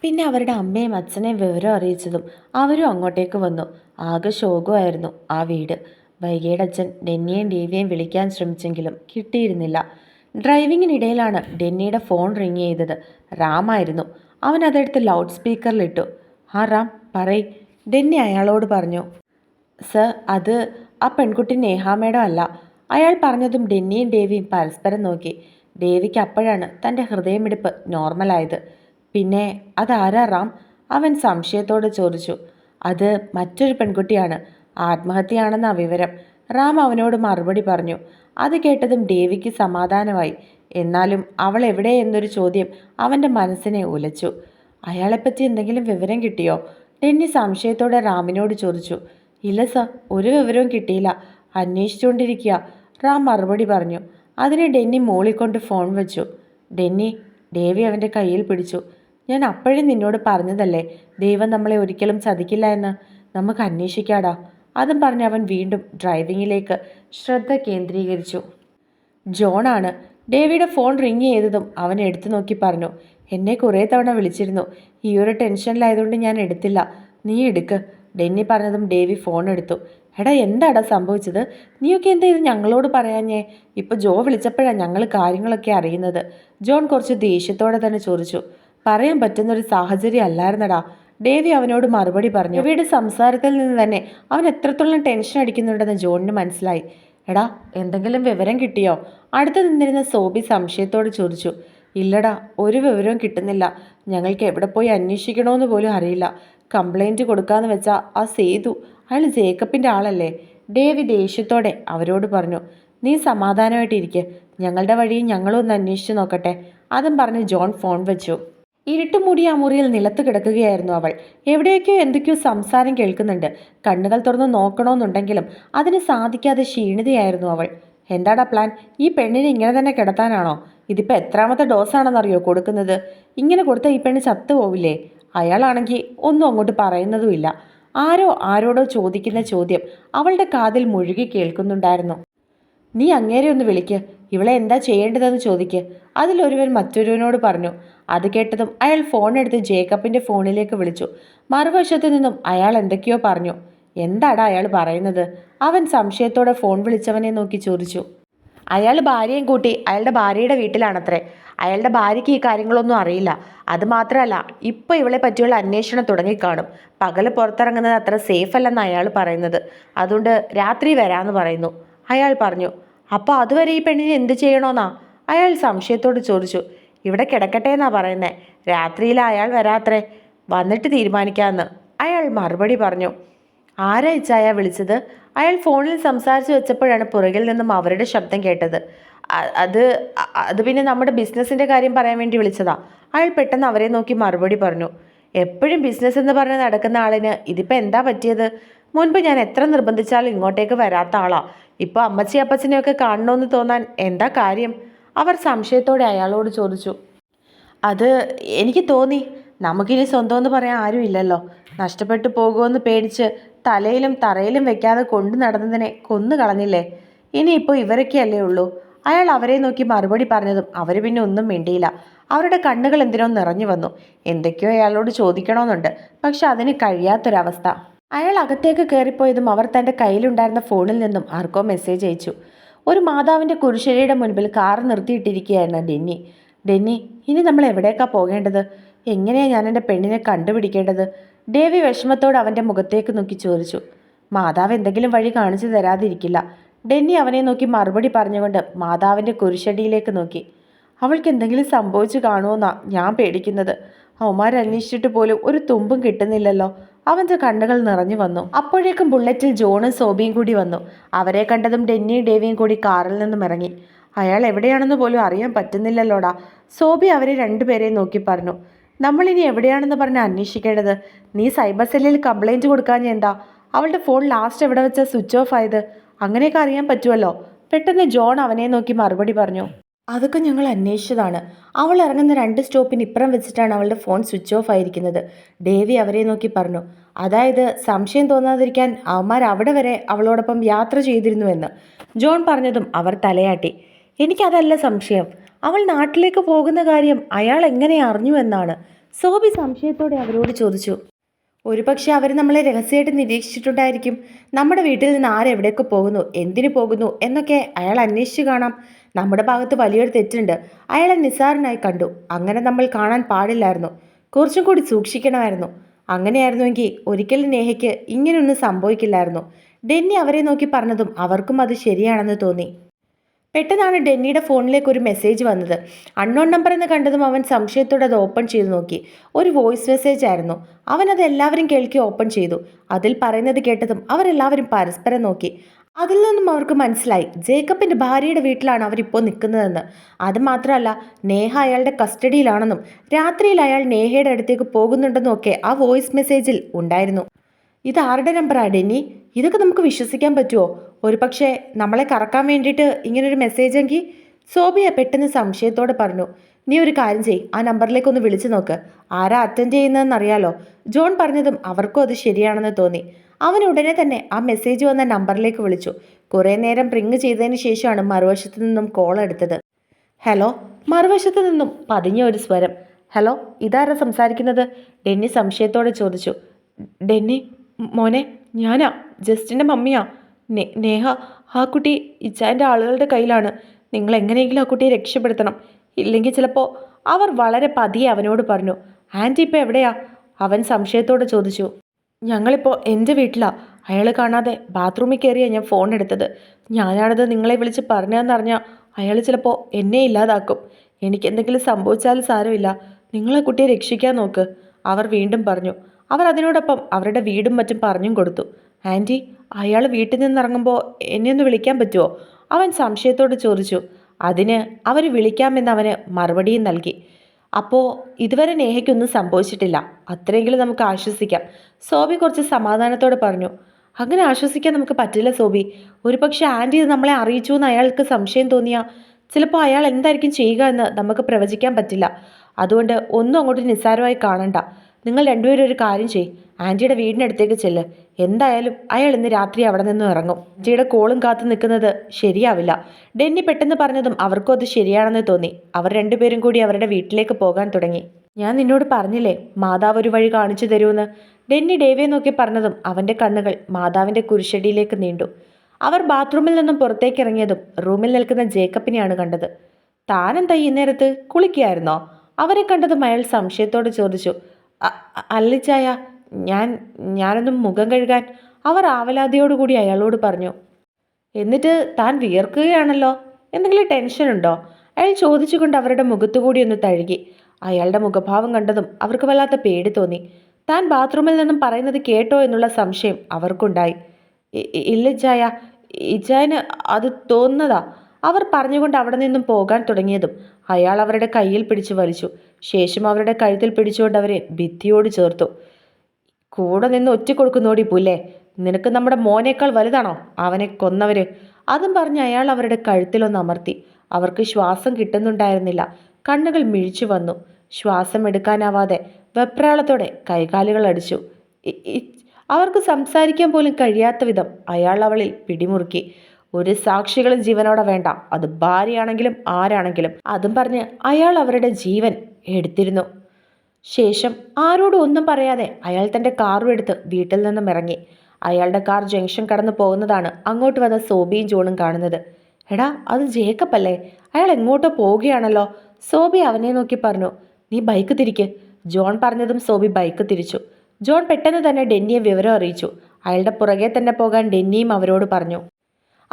പിന്നെ അവരുടെ അമ്മയും അച്ഛനെയും വിവരം അറിയിച്ചതും അവരും അങ്ങോട്ടേക്ക് വന്നു. ആകെ ശോകമായിരുന്നു ആ വീട്. വൈകിയുടെ അച്ഛൻ ഡെന്നിയെയും ഡേവിയെയും വിളിക്കാൻ ശ്രമിച്ചെങ്കിലും കിട്ടിയിരുന്നില്ല. ഡ്രൈവിങ്ങിനിടയിലാണ് ഡെന്നിയുടെ ഫോൺ റിങ് ചെയ്തത്. റാമായിരുന്നു അവൻ അതെടുത്ത് ലൗഡ് സ്പീക്കറിലിട്ടു. ആ റാം പറയ് ഡെന്നി അയാളോട് പറഞ്ഞു. സർ അത് ആ പെൺകുട്ടി നേഹാമേഡം അല്ല. അയാൾ പറഞ്ഞതും ഡെന്നിയും ഡേവിയും പരസ്പരം നോക്കി. ഡേവിക്ക് അപ്പോഴാണ് തന്റെ ഹൃദയമിടിപ്പ് നോർമലായത്. പിന്നെ അതാരാ റാം? അവൻ സംശയത്തോടെ ചോദിച്ചു. അത് മറ്റൊരു പെൺകുട്ടിയാണ്. ആത്മഹത്യയാണെന്ന വിവരം. റാം അവനോട് മറുപടി പറഞ്ഞു. അത് കേട്ടതും ദേവിക്ക് സമാധാനമായി. എന്നാലും അവൾ എവിടെ എന്നൊരു ചോദ്യം അവന്റെ മനസ്സിനെ ഉലച്ചു. അയാളെപ്പറ്റി എന്തെങ്കിലും വിവരം കിട്ടിയോ? ഡെന്നി സംശയത്തോടെ റാമിനോട് ചോദിച്ചു. ഇല്ല സർ ഒരു വിവരവും കിട്ടിയില്ല. അന്വേഷിച്ചുകൊണ്ടിരിക്കുക. റാം മറുപടി പറഞ്ഞു. അതിന് ഡെന്നി മൂളിക്കൊണ്ട് ഫോൺ വെച്ചു. ഡെന്നി ദേവി അവന്റെ കയ്യിൽ പിടിച്ചു. ഞാൻ അപ്പോഴും നിന്നോട് പറഞ്ഞതല്ലേ ദൈവം നമ്മളെ ഒരിക്കലും ചതിക്കില്ല എന്ന്? നമുക്ക് അന്വേഷിക്കാടാ. അതും പറഞ്ഞ് അവൻ വീണ്ടും ഡ്രൈവിങ്ങിലേക്ക് ശ്രദ്ധ കേന്ദ്രീകരിച്ചു. ജോണാണ് ഡേവിയുടെ ഫോൺ റിങ് ചെയ്തതും അവൻ എടുത്തു നോക്കി പറഞ്ഞു എന്നെ കുറേ തവണ വിളിച്ചിരുന്നു. ഈ ഒരു ടെൻഷനിലായതുകൊണ്ട് ഞാൻ എടുത്തില്ല. നീ എടുക്ക്. ഡെന്നി പറഞ്ഞതും ഡേവി ഫോൺ എടുത്തു. എടാ എന്താടാ സംഭവിച്ചത്? നീയൊക്കെ എന്താ ഇത് ഞങ്ങളോട് പറയാഞ്ഞേ? ഇപ്പോൾ ജോ വിളിച്ചപ്പോഴാണ് ഞങ്ങൾ കാര്യങ്ങളൊക്കെ അറിയുന്നത്. ജോൺ കുറച്ച് ദേഷ്യത്തോടെ തന്നെ ചോദിച്ചു പറയാൻ പറ്റുന്നൊരു സാഹചര്യം അല്ലായിരുന്നടാ ദേവി അവനോട് മറുപടി പറഞ്ഞു രവിയുടെ സംസാരത്തിൽ നിന്ന് തന്നെ അവൻ എത്രത്തോളം ടെൻഷൻ അടിക്കുന്നുണ്ടെന്ന് ജോണിന് മനസ്സിലായി. എടാ എന്തെങ്കിലും വിവരം കിട്ടിയോ? അടുത്ത് നിന്നിരുന്ന സോബി സംശയത്തോട് ചോദിച്ചു ഇല്ലടാ ഒരു വിവരവും കിട്ടുന്നില്ല. ഞങ്ങൾക്ക് എവിടെ പോയി അന്വേഷിക്കണമെന്ന് പോലും അറിയില്ല. കംപ്ലൈന്റ് കൊടുക്കാന്ന് വെച്ചാൽ ആ സേതു അയാൾ ജേക്കബിന്റെ ആളല്ലേ? ഡേവി ദേഷ്യത്തോടെ അവരോട് പറഞ്ഞു നീ സമാധാനമായിട്ടിരിക്കെ. ഞങ്ങളുടെ വഴി ഞങ്ങളും ഒന്ന് അന്വേഷിച്ച് നോക്കട്ടെ. അതും പറഞ്ഞ് ജോൺ ഫോൺ വെച്ചു. ഇരുട്ടുമൂടിയ ആ മുറിയിൽ നിലത്ത് കിടക്കുകയായിരുന്നു അവൾ. എവിടെയൊക്കെയോ എന്തൊക്കെയോ സംസാരം കേൾക്കുന്നുണ്ട്. കണ്ണുകൾ തുറന്ന് നോക്കണമെന്നുണ്ടെങ്കിലും അതിന് സാധിക്കാതെ ക്ഷീണിതയായിരുന്നു അവൾ. എന്താടാ പ്ലാൻ? ഈ പെണ്ണിനെ ഇങ്ങനെ തന്നെ കിടത്താനാണോ? ഇതിപ്പോൾ എത്രാമത്തെ ഡോസാണെന്നറിയോ കൊടുക്കുന്നത്? ഇങ്ങനെ കൊടുത്ത ഈ പെണ്ണ് ചത്തുപോവില്ലേ അയാളാണെങ്കിൽ ഒന്നും അങ്ങോട്ട് പറയുന്നതുമില്ല. ആരോ ആരോടോ ചോദിക്കുന്ന ചോദ്യം അവളുടെ കാതിൽ മുഴുകി കേൾക്കുന്നുണ്ടായിരുന്നു. നീ അങ്ങേരെ ഒന്ന് വിളിക്ക്. ഇവളെ എന്താ ചെയ്യേണ്ടതെന്ന് ചോദിക്ക്. അതിലൊരുവൻ മറ്റൊരുവനോട് പറഞ്ഞു അത് കേട്ടതും അയാൾ ഫോൺ എടുത്ത് ജേക്കബിന്റെ ഫോണിലേക്ക് വിളിച്ചു. മറുവശത്തു നിന്നും അയാൾ എന്തൊക്കെയോ പറഞ്ഞു. എന്താടാ അയാൾ പറയുന്നത്? അവൻ സംശയത്തോടെ ഫോൺ വിളിച്ചവനെ നോക്കി ചോദിച്ചു. അയാൾ ഭാര്യയും കൂട്ടി അയാളുടെ ഭാര്യയുടെ വീട്ടിലാണത്രേ. അയാളുടെ ഭാര്യയ്ക്ക് ഈ കാര്യങ്ങളൊന്നും അറിയില്ല. അത് മാത്രമല്ല ഇപ്പോൾ ഇവളെ പറ്റിയുള്ള അന്വേഷണം തുടങ്ങിക്കാണും പകൽ പുറത്തിറങ്ങുന്നത് അത്ര സേഫ് അല്ലെന്ന് അയാൾ പറയുന്നത്. അതുകൊണ്ട് രാത്രി വരാമെന്ന് പറയുന്നു. അയാൾ പറഞ്ഞു അപ്പോൾ അതുവരെ ഈ പെണ്ണിനെ എന്ത് ചെയ്യണമെന്നാ അയാൾ സംശയത്തോട് ചോദിച്ചു ഇവിടെ കിടക്കട്ടെ എന്നാ പറയുന്നത് രാത്രിയിൽ അയാൾ വരാത്രേ? വന്നിട്ട് തീരുമാനിക്കാമെന്ന് അയാൾ മറുപടി പറഞ്ഞു ആരാ ഇച്ചായ വിളിച്ചത്? അയാൾ ഫോണിൽ സംസാരിച്ച് വെച്ചപ്പോഴാണ് പുറകിൽ നിന്നും അവരുടെ ശബ്ദം കേട്ടത്. അത് അത് പിന്നെ നമ്മുടെ ബിസിനസ്സിന്റെ കാര്യം പറയാൻ വേണ്ടി വിളിച്ചതാ. അയാൾ പെട്ടെന്ന് അവരെ നോക്കി മറുപടി പറഞ്ഞു എപ്പോഴും ബിസിനസ് എന്ന് പറഞ്ഞ് നടക്കുന്ന ആളിന് ഇതിപ്പോൾ എന്താ പറ്റിയത്? മുൻപ് ഞാൻ എത്ര നിർബന്ധിച്ചാലും ഇങ്ങോട്ടേക്ക് വരാത്ത ആളാ. ഇപ്പോൾ അമ്മച്ചി അപ്പച്ചനെയൊക്കെ കാണണമെന്ന് തോന്നാൻ എന്താ കാര്യം? അവർ സംശയത്തോടെ അയാളോട് ചോദിച്ചു അത് എനിക്ക് തോന്നി. നമുക്കിനി സ്വന്തമെന്ന് പറയാൻ ആരുമില്ലല്ലോ നഷ്ടപ്പെട്ടു പോകുമെന്ന് പേടിച്ച് തലയിലും തറയിലും വെക്കാതെ കൊണ്ടു നടന്നതിനെ കൊന്നു കളഞ്ഞില്ലേ? ഇനിയിപ്പോൾ ഇവരൊക്കെയല്ലേ ഉള്ളൂ. അയാൾ അവരെ നോക്കി മറുപടി പറഞ്ഞതും അവർ പിന്നെ ഒന്നും മിണ്ടിയില്ല. അവരുടെ കണ്ണുകൾ എന്തിനോ നിറഞ്ഞു വന്നു. എന്തൊക്കെയോ അയാളോട് ചോദിക്കണമെന്നുണ്ട് പക്ഷെ അതിന് കഴിയാത്തൊരവസ്ഥ. അയാൾ അകത്തേക്ക് കയറിപ്പോയതും അവർ തന്റെ കയ്യിലുണ്ടായിരുന്ന ഫോണിൽ നിന്നും ആർക്കോ മെസ്സേജ് അയച്ചു. ഒരു മാതാവിന്റെ കുരിശടിയുടെ മുൻപിൽ കാർ നിർത്തിയിട്ടിരിക്കുകയാണ് ഡെന്നി. ഡെന്നി ഇനി നമ്മൾ എവിടേക്കാ പോകേണ്ടത്? എങ്ങനെയാണ് ഞാൻ എന്റെ പെണ്ണിനെ കണ്ടുപിടിക്കേണ്ടത്? ദേവി വിഷമത്തോട് അവന്റെ മുഖത്തേക്ക് നോക്കി ചോദിച്ചു. മാതാവ് എന്തെങ്കിലും വഴി കാണിച്ചു തരാതിരിക്കില്ല. ഡെന്നി അവനെ നോക്കി മറുപടി പറഞ്ഞുകൊണ്ട് മാതാവിന്റെ കുരിശടിയിലേക്ക് നോക്കി. അവൾക്ക് എന്തെങ്കിലും സംഭവിച്ചു കാണുമോ കാണുമെന്നാ ഞാൻ പേടിക്കുന്നത്. അവന്മാരന്വേഷിച്ചിട്ട് പോലും ഒരു തുമ്പും കിട്ടുന്നില്ലല്ലോ. അവന്റെ കണ്ണുകൾ നിറഞ്ഞു വന്നു. അപ്പോഴേക്കും ബുള്ളറ്റിൽ ജോണും സോബിയും കൂടി വന്നു. അവരെ കണ്ടതും ഡെന്നിയും ഡേവിയും കൂടി കാറിൽ നിന്നും ഇറങ്ങി. അയാൾ എവിടെയാണെന്ന് പോലും അറിയാൻ പറ്റുന്നില്ലല്ലോടാ. സോബി അവരെ രണ്ടുപേരെയും നോക്കി പറഞ്ഞു. നമ്മളിനി എവിടെയാണെന്ന് പറഞ്ഞ് അന്വേഷിക്കേണ്ടത്? നീ സൈബർ സെല്ലിൽ കംപ്ലൈന്റ് കൊടുക്കാഞ്ഞ എന്താ? അവളുടെ ഫോൺ ലാസ്റ്റ് എവിടെ വെച്ചാൽ സ്വിച്ച് ഓഫ് ആയത്? അങ്ങനെയൊക്കെ അറിയാൻ പറ്റുമല്ലോ. പെട്ടെന്ന് ജോൺ അവനെ നോക്കി മറുപടി പറഞ്ഞു. അതൊക്കെ ഞങ്ങൾ അന്വേഷിച്ചതാണ്. അവൾ ഇറങ്ങുന്ന രണ്ട് സ്റ്റോപ്പിന് ഇപ്പുറം വെച്ചിട്ടാണ് അവളുടെ ഫോൺ സ്വിച്ച് ഓഫ് ആയിരിക്കുന്നത്. ഡേവി അവരെ നോക്കി പറഞ്ഞു അതായത് സംശയം തോന്നാതിരിക്കാൻ അവന്മാർ അവിടെ വരെ അവളോടൊപ്പം യാത്ര ചെയ്തിരുന്നുവെന്ന്. ജോൺ പറഞ്ഞതും അവർ തലയാട്ടി എനിക്കതല്ല സംശയം. അവൾ നാട്ടിലേക്ക് പോകുന്ന കാര്യം അയാൾ എങ്ങനെ അറിഞ്ഞു എന്നാണ്. സോബി സംശയത്തോടെ അവരോട് ചോദിച്ചു ഒരുപക്ഷെ അവർ നമ്മളെ രഹസ്യമായിട്ട് നിരീക്ഷിച്ചിട്ടുണ്ടായിരിക്കും. നമ്മുടെ വീട്ടിൽ നിന്ന് ആരെവിടെയൊക്കെ പോകുന്നു എന്തിനു പോകുന്നു എന്നൊക്കെ അയാൾ അന്വേഷിച്ചു കാണാം. നമ്മുടെ ഭാഗത്ത് വലിയൊരു തെറ്റുണ്ട്. അയാളെ നിസ്സാരനായി കണ്ടു. അങ്ങനെ നമ്മൾ കാണാൻ പാടില്ലായിരുന്നു. കുറച്ചും കൂടി സൂക്ഷിക്കണമായിരുന്നു. അങ്ങനെയായിരുന്നുവെങ്കിൽ ഒരിക്കലും നേഹയ്ക്ക് ഇങ്ങനെയൊന്നും സംഭവിക്കില്ലായിരുന്നു. ഡെന്നി അവരെ നോക്കി പറഞ്ഞതും അവർക്കും അത് ശരിയാണെന്ന് തോന്നി. പെട്ടെന്നാണ് ഡെന്നിയുടെ ഫോണിലേക്ക് ഒരു മെസ്സേജ് വന്നത്. അൺനോൺ നമ്പർ എന്ന് കണ്ടതും അവൻ സംശയത്തോടെ അത് ഓപ്പൺ ചെയ്തു നോക്കി. ഒരു വോയിസ് മെസ്സേജ് ആയിരുന്നു. അവൻ അത് എല്ലാവരും കേൾക്കി ഓപ്പൺ ചെയ്തു. അതിൽ പറയുന്നത് കേട്ടതും അവരെല്ലാവരും പരസ്പരം നോക്കി. അതിൽ നിന്നും അവർക്ക് മനസ്സിലായി. ജേക്കബിന്റെ ഭാര്യയുടെ വീട്ടിലാണ് അവരിപ്പോൾ നിൽക്കുന്നതെന്ന്. അത് മാത്രമല്ല നേഹ അയാളുടെ കസ്റ്റഡിയിലാണെന്നും രാത്രിയിൽ അയാൾ നേഹയുടെ അടുത്തേക്ക് പോകുന്നുണ്ടെന്നും ഒക്കെ ആ വോയിസ് മെസ്സേജിൽ ഉണ്ടായിരുന്നു. ഇത് ആരുടെ നമ്പറാ ഡെന്നി? ഇതൊക്കെ നമുക്ക് വിശ്വസിക്കാൻ പറ്റുമോ ഒരു പക്ഷേ നമ്മളെ കറക്കാൻ വേണ്ടിയിട്ട് ഇങ്ങനൊരു മെസ്സേജ് എങ്കിൽ സോബിയ പെട്ടെന്ന് സംശയത്തോടെ പറഞ്ഞു നീ ഒരു കാര്യം ചെയ് ആ നമ്പറിലേക്ക് ഒന്ന് വിളിച്ചു നോക്ക്. ആരാ അറ്റൻഡ് ചെയ്യുന്നതെന്ന് അറിയാലോ ജോൺ പറഞ്ഞതും അവർക്കും അത് ശരിയാണെന്ന് തോന്നി. അവൻ ഉടനെ തന്നെ ആ മെസ്സേജ് വന്ന നമ്പറിലേക്ക് വിളിച്ചു. കുറേ നേരം റിങ് ചെയ്തതിന് ശേഷമാണ് മറുവശത്ത് നിന്നും കോൾ എടുത്തത്. ഹലോ മറുവശത്ത് നിന്നും പതിഞ്ഞ ഒരു സ്വരം. ഹലോ ഇതാരാ സംസാരിക്കുന്നത്? ഡെന്നി സംശയത്തോടെ ചോദിച്ചു. ഡെന്നി മോനെ ഞാനാ ജസ്റ്റിന്റെ മമ്മിയാ. നേഹ ആ കുട്ടി ഇച്ചാന്റെ ആളുകളുടെ കയ്യിലാണ്. നിങ്ങൾ എങ്ങനെയെങ്കിലും ആ കുട്ടിയെ രക്ഷപ്പെടുത്തണം. ഇല്ലെങ്കിൽ ചിലപ്പോൾ അവർ വളരെ പതിയെ അവനോട് പറഞ്ഞു. ആന്റി ഇപ്പോൾ എവിടെയാ? അവൻ സംശയത്തോടെ ചോദിച്ചു. ഞങ്ങളിപ്പോൾ എന്റെ വീട്ടിലാണ് അയാൾ കാണാതെ ബാത്റൂമിൽ കയറിയാണ് ഞാൻ ഫോൺ എടുത്തത്. ഞാനാണത് നിങ്ങളെ വിളിച്ച് പറഞ്ഞതെന്നറിഞ്ഞാൽ അയാൾ ചിലപ്പോൾ എന്നെ ഇല്ലാതാക്കും. എനിക്ക് എന്തെങ്കിലും സംഭവിച്ചാൽ സാരമില്ല. നിങ്ങളെ കുട്ടിയെ രക്ഷിക്കാൻ നോക്ക്. അവർ വീണ്ടും പറഞ്ഞു. അവർ അതിനോടൊപ്പം അവരുടെ വീടും മറ്റും പറഞ്ഞും കൊടുത്തു. ആന്റി അയാൾ വീട്ടിൽ നിന്നിറങ്ങുമ്പോൾ എന്നെ ഒന്ന് വിളിക്കാൻ പറ്റുമോ അവൻ സംശയത്തോട് ചോദിച്ചു. അതിന് അവർ വിളിക്കാമെന്ന് അവന് മറുപടിയും നൽകി. അപ്പോൾ ഇതുവരെ നേഹയ്ക്കൊന്നും സംഭവിച്ചിട്ടില്ല. അത്രയെങ്കിലും നമുക്ക് ആശ്വസിക്കാം. സോബി കുറച്ച് സമാധാനത്തോടെ പറഞ്ഞു അങ്ങനെ ആശ്വസിക്കാൻ നമുക്ക് പറ്റില്ല സോബി. ഒരുപക്ഷെ ആന്റി ഇത് നമ്മളെ അറിയിച്ചു എന്ന് അയാൾക്ക് സംശയം തോന്നിയാൽ ചിലപ്പോൾ അയാൾ എന്തായിരിക്കും ചെയ്യുക എന്ന് നമുക്ക് പ്രവചിക്കാൻ പറ്റില്ല. അതുകൊണ്ട് ഒന്നും അങ്ങോട്ട് നിസ്സാരമായി കാണണ്ട. നിങ്ങൾ രണ്ടുപേരും ഒരു കാര്യം ചെയ് ആന്റിയുടെ വീടിനടുത്തേക്ക് ചെല്ല്. എന്തായാലും അയാൾ ഇന്ന് രാത്രി അവിടെ നിന്നും ഇറങ്ങും. ആന്റിയുടെ കോളും കാത്തു നിൽക്കുന്നത് ശരിയാവില്ല. ഡെന്നി പെട്ടെന്ന് പറഞ്ഞതും അവർക്കും അത് ശരിയാണെന്ന് തോന്നി. അവർ രണ്ടുപേരും കൂടി അവരുടെ വീട്ടിലേക്ക് പോകാൻ തുടങ്ങി. ഞാൻ നിന്നോട് പറഞ്ഞില്ലേ മാതാവ് ഒരു വഴി കാണിച്ചു തരുമെന്ന് ഡെന്നി ഡേവിയെ നോക്കി പറഞ്ഞതും അവന്റെ കണ്ണുകൾ മാതാവിന്റെ കുരിശടിയിലേക്ക് നീണ്ടു. അവർ ബാത്റൂമിൽ നിന്നും പുറത്തേക്ക് ഇറങ്ങിയതും റൂമിൽ നിൽക്കുന്ന ജേക്കബിനെയാണ് കണ്ടത്. താനെന്താ ഈ നേരത്ത് കുളിക്കുകയായിരുന്നോ അവരെ കണ്ടതും അയാൾ സംശയത്തോട് ചോദിച്ചു. "അ- അ- അല്ലിച്ചായ ഞാൻ ഞാനൊന്നും മുഖം കഴുകാൻ. അവർ ആവലാതിയോടുകൂടി അയാളോട് പറഞ്ഞു എന്നിട്ട് താൻ വിയർക്കുകയാണല്ലോ? എന്തെങ്കിലും ടെൻഷൻ ഉണ്ടോ? അയാൾ ചോദിച്ചുകൊണ്ട് അവരുടെ മുഖത്തുകൂടി ഒന്ന് തഴുകി. അയാളുടെ മുഖഭാവം കണ്ടതും അവർക്ക് വല്ലാത്ത പേടി തോന്നി. താൻ ബാത്റൂമിൽ നിന്നും പറയുന്നത് കേട്ടോ എന്നുള്ള സംശയം അവർക്കുണ്ടായി. "ഇ- ഇ- ഇല്ല ഇച്ചായ ഇച്ചായന് അത് തോന്നുന്നതാ. അവർ പറഞ്ഞുകൊണ്ട് അവിടെ നിന്നും പോകാൻ തുടങ്ങിയതും അയാൾ അവരുടെ കയ്യിൽ പിടിച്ചു വലിച്ചു. ശേഷം അവരുടെ കഴുത്തിൽ പിടിച്ചുകൊണ്ട് അവരെ ഭിത്തിയോട് ചേർത്തു. കൂടെ നിന്ന് ഒറ്റ കൊടുക്കുന്നോടി പുല്ലേ? നിനക്ക് നമ്മുടെ മോനേക്കാൾ വലുതാണോ? അവനെ കൊന്നവര്. അതും പറഞ്ഞ് അയാൾ അവരുടെ കഴുത്തിലൊന്ന് അമർത്തി. അവർക്ക് ശ്വാസം കിട്ടുന്നുണ്ടായിരുന്നില്ല. കണ്ണുകൾ മിഴിച്ചു വന്നു. ശ്വാസം എടുക്കാനാവാതെ വെപ്രാളത്തോടെ കൈകാലുകൾ അടിച്ചു. അവർക്ക് സംസാരിക്കാൻ പോലും കഴിയാത്ത വിധം അയാൾ അവളിൽ പിടിമുറുക്കി. ഒരു സാക്ഷികളും ജീവനോടെ വേണ്ട. അത് ഭാര്യയാണെങ്കിലും ആരാണെങ്കിലും. അതും പറഞ്ഞ് അയാൾ അവരുടെ ജീവൻ എടുത്തിരുന്നു. ശേഷം ആരോടും ഒന്നും പറയാതെ അയാൾ തന്റെ കാറും എടുത്ത് വീട്ടിൽ നിന്നും ഇറങ്ങി. അയാളുടെ കാർ ജംഗ്ഷൻ കടന്നു പോകുന്നതാണ് അങ്ങോട്ട് വന്ന സോബിയും ജോണും കാണുന്നത്. എടാ അത് ജേക്കബ് അല്ലേ? അയാൾ എങ്ങോട്ടോ പോവുകയാണല്ലോ. സോബി അവനെ നോക്കി പറഞ്ഞു നീ ബൈക്ക് തിരിക്ക്. ജോൺ പറഞ്ഞതും സോബി ബൈക്ക് തിരിച്ചു. ജോൺ പെട്ടെന്ന് തന്നെ ഡെന്നിയെ വിവരം അറിയിച്ചു. അയാളുടെ പുറകെ തന്നെ പോകാൻ ഡെന്നിയും അവരോട് പറഞ്ഞു.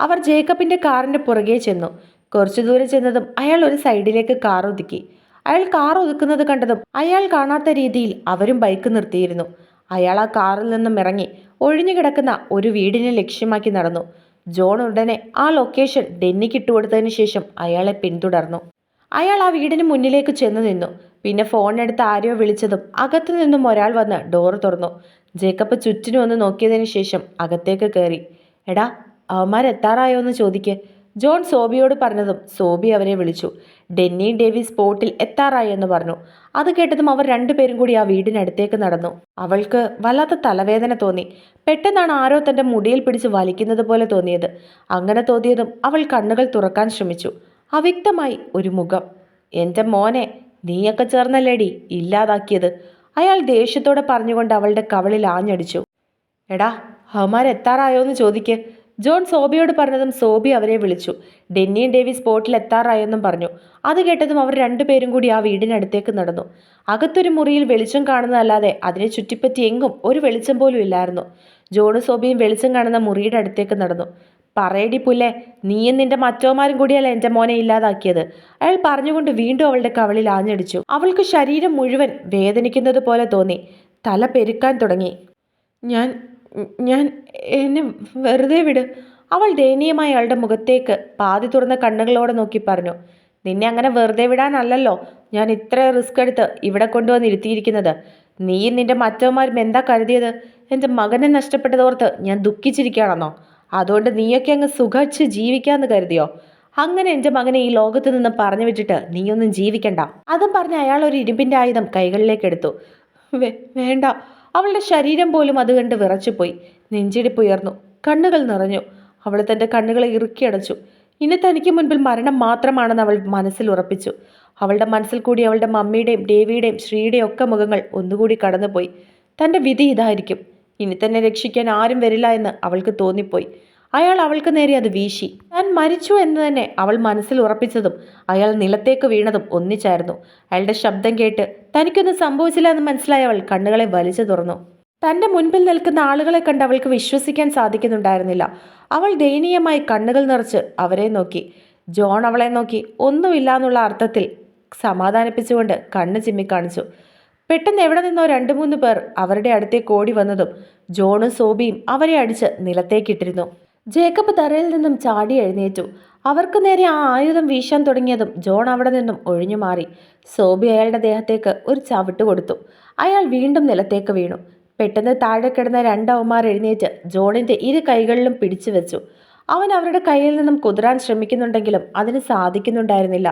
അവർ ജേക്കബിന്റെ കാറിന്റെ പുറകെ ചെന്നു. കുറച്ചു ദൂരെ ചെന്നതും അയാൾ ഒരു സൈഡിലേക്ക് കാർ ഒതുക്കി. അയാൾ കാർ ഒതുക്കുന്നത് കണ്ടതും അയാൾ കാണാത്ത രീതിയിൽ അവരും ബൈക്ക് നിർത്തിയിരുന്നു. അയാൾ ആ കാറിൽ നിന്നും ഇറങ്ങി ഒഴിഞ്ഞു കിടക്കുന്ന ഒരു വീടിനെ ലക്ഷ്യമാക്കി നടന്നു. ജോൺ ഉടനെ ആ ലൊക്കേഷൻ ഡെന്നിക്ക് ഇട്ടുകൊടുത്തതിന് ശേഷം അയാളെ പിന്തുടർന്നു. അയാൾ ആ വീടിന് മുന്നിലേക്ക് ചെന്നു നിന്നു. പിന്നെ ഫോണെടുത്ത് ആരെയോ വിളിച്ചതും അകത്തു നിന്നും ഒരാൾ വന്ന് ഡോറ് തുറന്നു. ജേക്കബ് ചുറ്റിനും ഒന്ന് നോക്കിയതിന് ശേഷം അകത്തേക്ക് കയറി. എടാ അവന്മാരെത്താറായോ എന്ന് ചോദിക്ക്. ജോൺ സോബിയോട് പറഞ്ഞതും സോബി അവരെ വിളിച്ചു. ഡെന്നി ഡേവി സ്പോട്ടിൽ എത്താറായി എന്ന് പറഞ്ഞു. അത് കേട്ടതും അവർ രണ്ടുപേരും കൂടി ആ വീടിനടുത്തേക്ക് നടന്നു. അവൾക്ക് വല്ലാത്ത തലവേദന തോന്നി. പെട്ടെന്നാണ് ആരോ തന്റെ മുടിയിൽ പിടിച്ച് വലിക്കുന്നത് പോലെ തോന്നിയത്. അങ്ങനെ തോന്നിയതും അവൾ കണ്ണുകൾ തുറക്കാൻ ശ്രമിച്ചു. അവ്യക്തമായി ഒരു മുഖം. എന്റെ മോനെ നീയൊക്കെ ചേർന്നല്ലേടി ഇല്ലാതാക്കിയത്? അയാൾ ദേഷ്യത്തോടെ പറഞ്ഞുകൊണ്ട് അവളുടെ കവളിൽ ആഞ്ഞടിച്ചു. എടാ അവന്മാരെത്താറായോ എന്ന് ചോദിക്ക്. ജോൺ സോബിയോട് പറഞ്ഞതും സോബി അവരെ വിളിച്ചു. ഡെന്നിയും ഡേവി സ്പോട്ടിൽ എത്താറായെന്നും പറഞ്ഞു. അത് കേട്ടതും അവർ രണ്ടുപേരും കൂടി ആ വീടിനടുത്തേക്ക് നടന്നു. അകത്തൊരു മുറിയിൽ വെളിച്ചം കാണുന്നതല്ലാതെ അതിനെ ചുറ്റിപ്പറ്റി എങ്ങും ഒരു വെളിച്ചം പോലും ഇല്ലായിരുന്നു. ജോണും സോബിയും വെളിച്ചം കാണുന്ന മുറിയുടെ അടുത്തേക്ക് നടന്നു. പറയടി പുല്ലേ നീയും നിന്റെ മറ്റോമാരും കൂടിയല്ല എന്റെ മോനെ ഇല്ലാതാക്കിയത്? അയാൾ പറഞ്ഞുകൊണ്ട് വീണ്ടും അവളുടെ കവളിൽ ആഞ്ഞടിച്ചു. അവൾക്ക് ശരീരം മുഴുവൻ വേദനിക്കുന്നത് പോലെ തോന്നി. തല പെരുക്കാൻ തുടങ്ങി. ഞാൻ ഞാൻ എന്നെ വെറുതെ വിട്. അവൾ ദയനീയമായി അയാളുടെ മുഖത്തേക്ക് പാതി തുറന്ന കണ്ണുകളോടെ നോക്കി പറഞ്ഞു നിന്നെ അങ്ങനെ വെറുതെ വിടാനല്ലല്ലോ. ഞാൻ ഇത്ര റിസ്ക് എടുത്ത് ഇവിടെ കൊണ്ടുവന്ന് ഇരുത്തിയിരിക്കുന്നത് നീയും നിന്റെ മറ്റവന്മാരും എന്താ കരുതിയത്? എന്റെ മകനെ നഷ്ടപ്പെട്ടതോർത്ത് ഞാൻ ദുഃഖിച്ചിരിക്കുകയാണെന്നോ? അതുകൊണ്ട് നീയൊക്കെ അങ്ങ് സുഖിച്ച് ജീവിക്കാന്ന് കരുതിയോ? അങ്ങനെ എന്റെ മകനെ ഈ ലോകത്ത് നിന്ന് പറഞ്ഞു വിട്ടിട്ട് നീയൊന്നും ജീവിക്കണ്ട. അതും പറഞ്ഞ് അയാൾ ഒരു ഇരുമ്പിന്റെ ആയുധം കൈകളിലേക്ക് എടുത്തു. വേണ്ട. അവളുടെ ശരീരം പോലും അത് കണ്ട് വിറച്ചുപോയി. നെഞ്ചിടിപ്പുയർന്നു കണ്ണുകൾ നിറഞ്ഞു. അവൾ തന്റെ കണ്ണുകളെ ഇറുക്കിയടച്ചു ഇനി തനിക്ക് മുൻപിൽ മരണം മാത്രമാണെന്ന് അവൾ മനസ്സിൽ ഉറപ്പിച്ചു. അവളുടെ മനസ്സിൽ കൂടി അവളുടെ മമ്മിയുടെയും ദേവിയുടെയും ശ്രീയുടെയും ഒക്കെ മുഖങ്ങൾ ഒന്നുകൂടി കടന്നുപോയി. തന്റെ വിധി ഇതായിരിക്കും. ഇനി തന്നെ രക്ഷിക്കാൻ ആരും വരില്ല എന്ന് അവൾക്ക് തോന്നിപ്പോയി. അയാൾ അവൾക്ക് നേരെ അത് വീശി. താൻ മരിച്ചു എന്ന് തന്നെ അവൾ മനസ്സിൽ ഉറപ്പിച്ചതും അയാൾ നിലത്തേക്ക് വീണതും ഒന്നിച്ചായിരുന്നു. അയാളുടെ ശബ്ദം കേട്ട് തനിക്കൊന്നും സംഭവിച്ചില്ല എന്ന് മനസ്സിലായ അവൾ കണ്ണുകളെ വലിച്ചു തുറന്നു. തന്റെ മുൻപിൽ നിൽക്കുന്ന ആളുകളെ കണ്ട് അവൾക്ക് വിശ്വസിക്കാൻ സാധിക്കുന്നുണ്ടായിരുന്നില്ല. അവൾ ദയനീയമായി കണ്ണുകൾ നിറച്ച് അവരെ നോക്കി. ജോൺ അവളെ നോക്കി. ഒന്നുമില്ല എന്നുള്ള അർത്ഥത്തിൽ സമാധാനിപ്പിച്ചുകൊണ്ട് കണ്ണ് ചിമ്മിക്കാണിച്ചു പെട്ടെന്ന് എവിടെ നിന്നോ രണ്ടു മൂന്ന് പേർ അവരുടെ അടുത്തേക്ക് ഓടി വന്നതും ജോണും സോബിയും അവരെ അടിച്ച് നിലത്തേക്കിട്ടിരുന്നു. ജേക്കബ് തറയിൽ നിന്നും ചാടി എഴുന്നേറ്റു. അവർക്ക് നേരെ ആ ആയുധം വീശാൻ തുടങ്ങിയതും ജോൺ അവിടെ നിന്നും ഒഴിഞ്ഞു മാറി. സോബി അയാളുടെ ദേഹത്തേക്ക് ഒരു ചവിട്ട് കൊടുത്തു. അയാൾ വീണ്ടും നിലത്തേക്ക് വീണു. പെട്ടെന്ന് താഴെ കിടന്ന രണ്ടവന്മാർ എഴുന്നേറ്റ് ജോണിന്റെ ഇരു കൈകളിലും പിടിച്ചു വെച്ചു. അവൻ അവരുടെ കയ്യിൽ നിന്നും കുതിരാൻ ശ്രമിക്കുന്നുണ്ടെങ്കിലും അതിന് സാധിക്കുന്നുണ്ടായിരുന്നില്ല.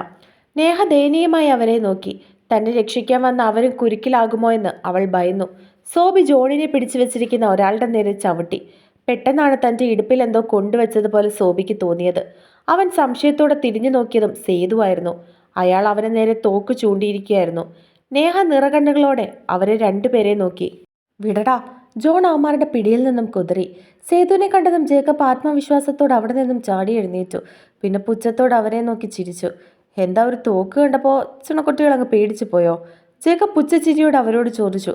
നേഹ ദയനീയമായി അവരെ നോക്കി. തന്നെ രക്ഷിക്കാൻ വന്ന അവരും കുരുക്കിലാകുമോ? എന്ന് അവൾ ഭയന്നു. സോബി ജോണിനെ പിടിച്ചു വെച്ചിരിക്കുന്ന ഒരാളുടെ നേരെ ചവിട്ടി. പെട്ടെന്നാണ് തന്റെ ഇടുപ്പിൽ എന്തോ കൊണ്ടുവച്ചതുപോലെ സോബിക്ക് തോന്നിയത്. അവൻ സംശയത്തോടെ തിരിഞ്ഞു നോക്കിയതും സേതുവായിരുന്നു. അയാൾ അവനെ നേരെ തോക്ക് ചൂണ്ടിയിരിക്കുകയായിരുന്നു. നേഹ നിറകണ്ണുകളോടെ അവരെ രണ്ടുപേരെ നോക്കി. വിടടാ ജോൺ അവന്മാരുടെ പിടിയിൽ നിന്നും കുതിറി സേതുവിനെ കണ്ടതും ജേക്കബ് ആത്മവിശ്വാസത്തോടെ അവിടെ നിന്നും ചാടി എഴുന്നേറ്റു. പിന്നെ പുച്ഛത്തോടെ അവരെ നോക്കി ചിരിച്ചു. എന്താ ഒരു തോക്ക് കണ്ടപ്പോൾ ചുണക്കുട്ടികൾ അങ്ങ് പേടിച്ചു പോയോ? ജേക്കബ് പുച്ഛച്ചിരിയോട് അവരോട് ചോദിച്ചു.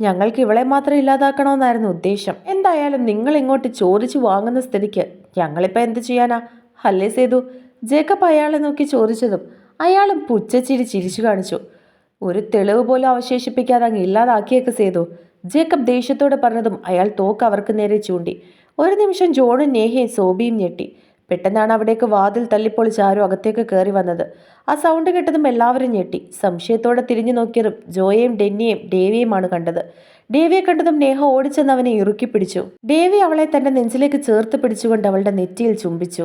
ഞങ്ങൾക്ക് ഇവളെ മാത്രം ഇല്ലാതാക്കണമെന്നായിരുന്നു ഉദ്ദേശം. എന്തായാലും നിങ്ങൾ ഇങ്ങോട്ട് ചോദിച്ചു വാങ്ങുന്ന സ്ഥിതിക്ക് ഞങ്ങളിപ്പോൾ എന്ത് ചെയ്യാനാ? അല്ലേ സേതു? ജേക്കബ് അയാളെ നോക്കി ചോദിച്ചതും അയാളും പുച്ഛച്ചിരി ചിരിച്ചു കാണിച്ചു. ഒരു തെളിവ് പോലും അവശേഷിപ്പിക്കാതെ അങ്ങ് ഇല്ലാതാക്കിയൊക്കെ സേതു. ജേക്കബ് ദേഷ്യത്തോടെ പറഞ്ഞതും അയാൾ തോക്ക് അവർക്ക് നേരെ ചൂണ്ടി. ഒരു നിമിഷം ജോണും നേഹയും സോബിയും ഞെട്ടി. പെട്ടെന്നാണ് അവിടേക്ക് വാതിൽ തല്ലിപ്പൊളിച്ച് ആരും അകത്തേക്ക് കയറി വന്നത്. ആ സൗണ്ട് കേട്ടതും എല്ലാവരും ഞെട്ടി. സംശയത്തോടെ തിരിഞ്ഞു നോക്കിയതും ജോയെയും ഡെന്നിയെയും ഡേവിയുമാണ് കണ്ടത്. ഡേവിയെ കണ്ടതും നേഹ ഓടിച്ചെന്ന് അവനെ ഇറുക്കി പിടിച്ചു. ഡേവി അവളെ തന്റെ നെഞ്ചിലേക്ക് ചേർത്ത് പിടിച്ചുകൊണ്ട് അവളുടെ നെറ്റിയിൽ ചുംബിച്ചു.